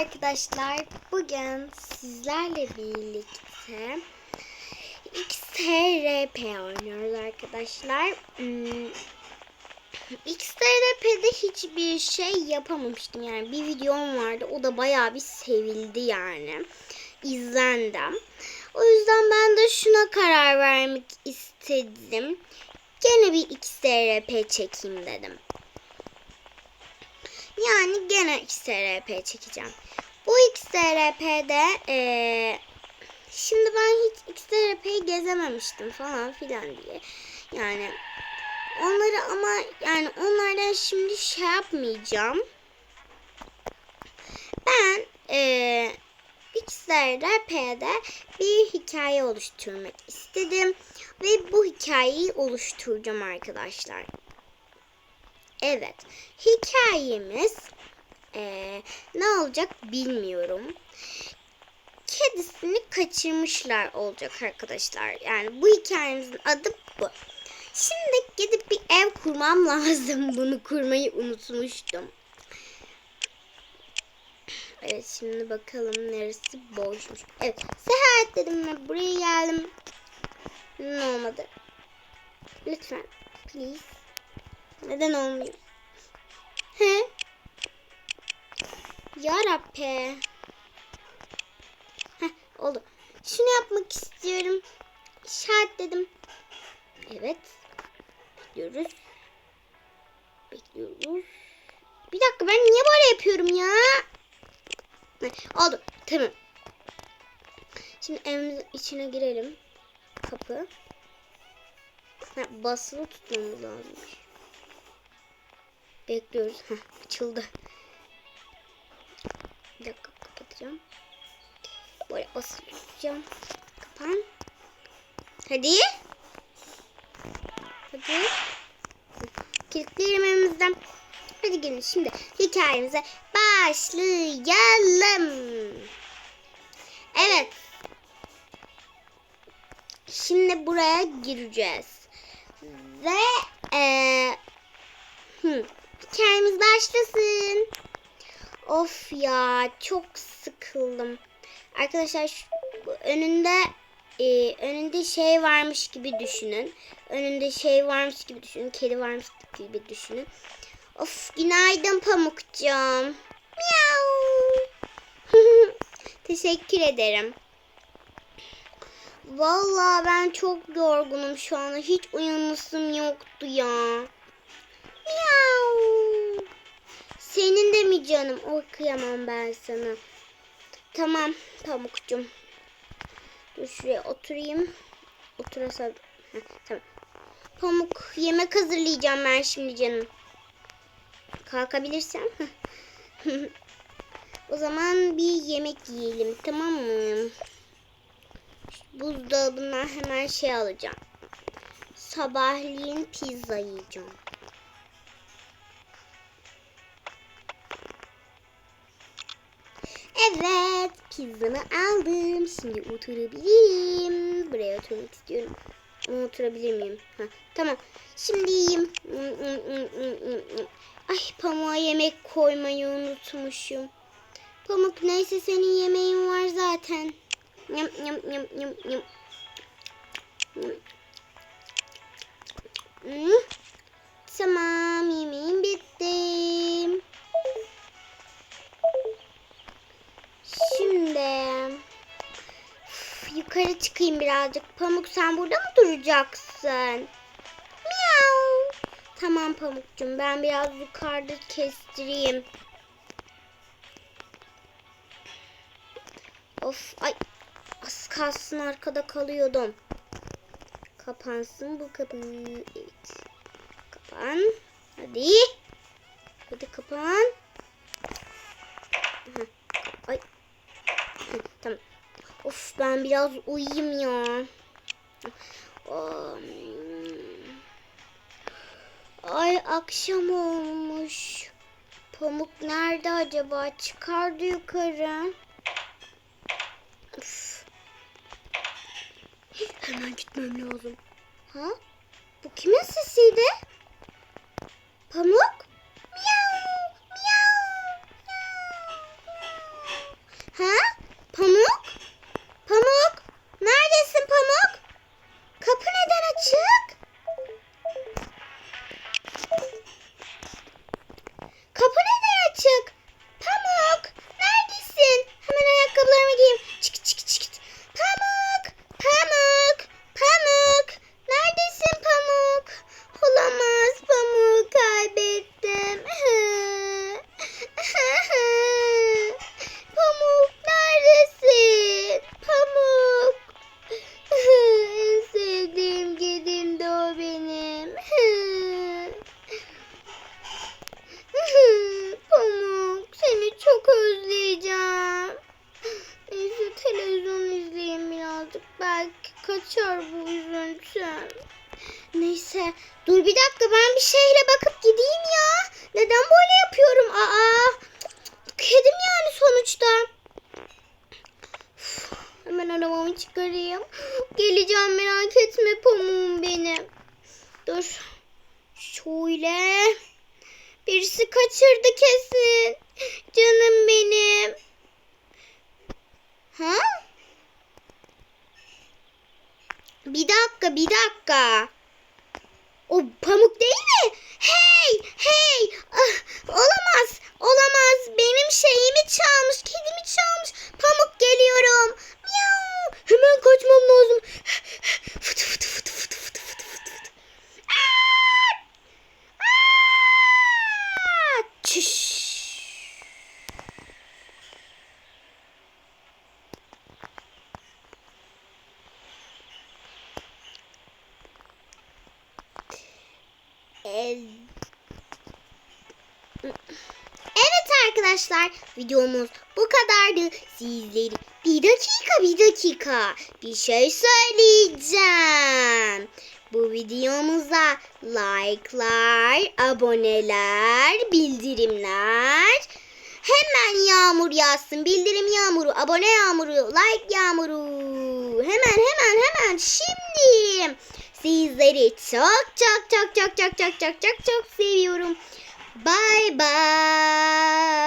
arkadaşlar. Bugün sizlerle birlikte XTRP oynuyoruz arkadaşlar. Hmm, XTRP'de hiçbir şey yapamamıştım. Yani bir videom vardı. O da bayağı bir sevildi yani. İzlendi. O yüzden ben de şuna karar vermek istedim. Gene bir XTRP çekeyim dedim. Yani gene XRP çekeceğim. Bu XRP'de eee şimdi ben hiç XRP'yi gezememiştim falan filan diye. Yani onları ama yani onlardan şimdi şey yapmayacağım. Ben eee XRP'de bir hikaye oluşturmak istedim. Ve bu hikayeyi oluşturacağım arkadaşlar. Evet. Hikayemiz eee, ne olacak bilmiyorum. Kedisini kaçırmışlar olacak arkadaşlar. Yani bu hikayemizin adı bu. Şimdi gidip bir ev kurmam lazım. Bunu kurmayı unutmuştum. Evet şimdi bakalım neresi boşmuş. Evet seyahat dedim ve buraya geldim. Ne olmadı? Lütfen. Please. Neden olmuyor? He? Yarabbi. Heh, oldu. Şunu yapmak istiyorum. İşaretledim. Evet. Bekliyoruz. Bekliyoruz. Bir dakika ben niye böyle yapıyorum ya? Heh, oldu. Tamam. Şimdi evimizin içine girelim. Kapı. Ha, basılı tutmamız lazım. Bekliyoruz. Heh, açıldı. Bir dakika kapatacağım. Böyle tutacağım. Kapan. Hadi. Hadi. Kilitleyelim evimizden. Hadi gelin şimdi hikayemize başlayalım. Evet. Şimdi buraya gireceğiz. Ve eee Hı. Hikayemiz başlasın. Of ya çok sıkıldım. Arkadaşlar şu, önünde e, önünde şey varmış gibi düşünün. Önünde şey varmış gibi düşünün. Kedi varmış gibi düşünün. Of günaydın Pamukcuğum. Miau. Teşekkür ederim. Vallahi ben çok yorgunum şu anda. Hiç uyanısım yoktu ya. Miau. Senin de mi canım? O kıyamam ben sana. Tamam Pamukcuğum. Dur şuraya oturayım. Oturasam. Heh, tamam. Pamuk yemek hazırlayacağım ben şimdi canım. Kalkabilirsem. o zaman bir yemek yiyelim tamam mı? Buzdolabından hemen şey alacağım. Sabahleyin pizza yiyeceğim. Evet, pizzamı aldım. Şimdi oturabilirim. Buraya oturmak istiyorum. Ama oturabilir miyim? Ha, tamam. Şimdi yiyeyim. Ay pamuğa yemek koymayı unutmuşum. Pamuk neyse senin yemeğin var zaten. Yum yum yum yum yum. Hmm. Tamam yemeğim bitti. Yukarı çıkayım birazcık. Pamuk sen burada mı duracaksın? Miau. Tamam Pamukcuğum ben biraz yukarıda kestireyim. Of ay az kalsın arkada kalıyordum. Kapansın bu kapı. Evet. Kapan. Hadi. Hadi kapan. Aha. Ay. Hı, tamam. Of ben biraz uyuyayım ya. Ay akşam olmuş. Pamuk nerede acaba? Çıkardı yukarı. Of. Hemen gitmem lazım. Ha? Bu kimin sesiydi? Pamuk? Neyse dur bir dakika ben bir şehre bakıp gideyim ya. Neden böyle yapıyorum? Aa, kedim yani sonuçta. Üf, Hemen arabamı çıkarayım. Geleceğim merak etme pamuğum benim. Dur. Şöyle. Birisi kaçırdı kesin. Canım benim. Ha? Bir dakika, bir dakika. O pamuk değil mi? Hey, hey. Ah, olamaz, olamaz. Benim şeyimi çalmış, kedimi çalmış. Pamuk geliyorum. Miau. Hemen kaçmam lazım. Evet arkadaşlar videomuz bu kadardı. Sizleri bir dakika bir dakika bir şey söyleyeceğim. Bu videomuza like'lar, aboneler, bildirimler hemen yağmur yazsın. Bildirim yağmuru, abone yağmuru, like yağmuru. Hemen hemen hemen şimdi. Sizleri çok çok çok çok çok çok çok çok çok seviyorum. Bye bye.